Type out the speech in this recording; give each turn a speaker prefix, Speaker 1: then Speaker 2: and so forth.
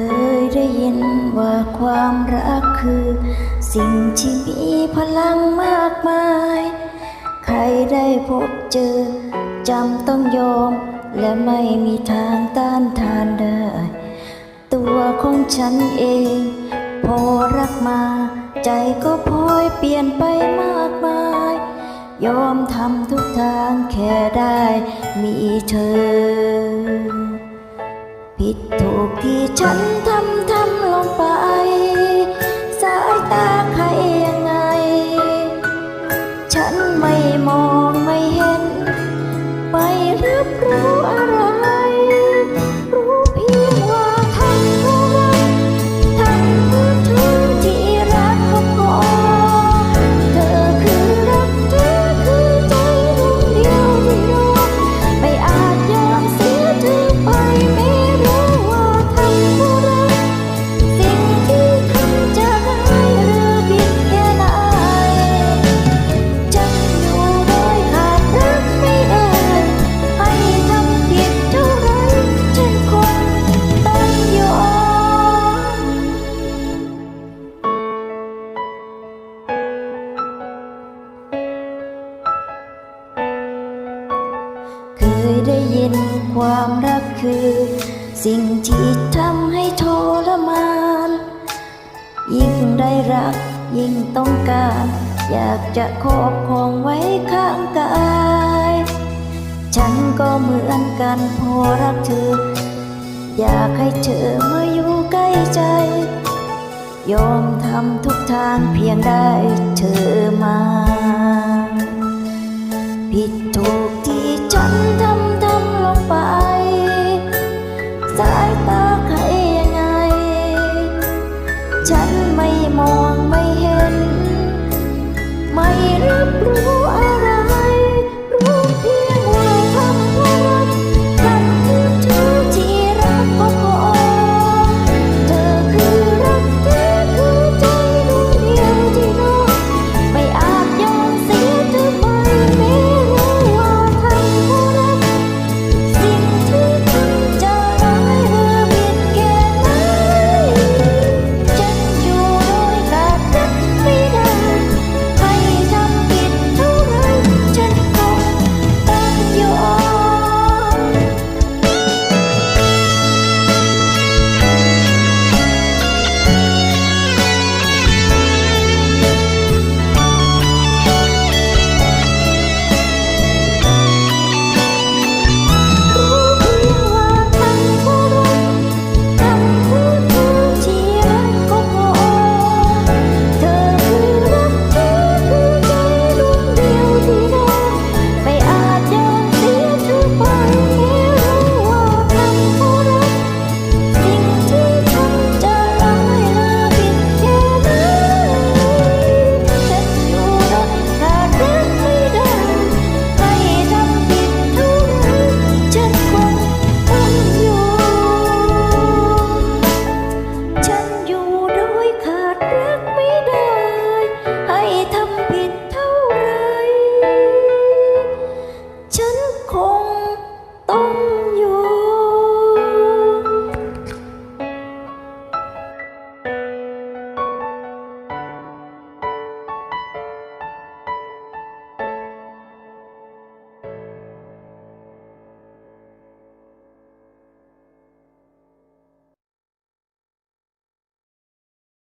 Speaker 1: เคยได้ยินว่าความรักคือ สิ่งที่มีพลังมากมาย ใครได้พบเจอจำต้องยอม และไม่มีทางต้านทานได้ ตัวของฉันเอง พอรักมา ใจก็พลอยเปลี่ยนไปมากมาย ยอมทำทุกทางแค่ได้มีเธอ ผิดถูกที่ฉันทำทำลงไป ยได้ยินความรักคือ สิ่งที่ทำให้ทรมาน ยิ่งได้รักยิ่งต้องการ อยากจะครอบครองไว้ข้างกาย ฉันก็เหมือนกันพอรักเธอ อยากให้เธอมาอยู่ใกล้ใจ ยอมทำทุกทางเพียงได้เธอมา ผิดถูกที่ฉันทำ ฉันไม่มองไม่เห็น ไม่รับรู้ 全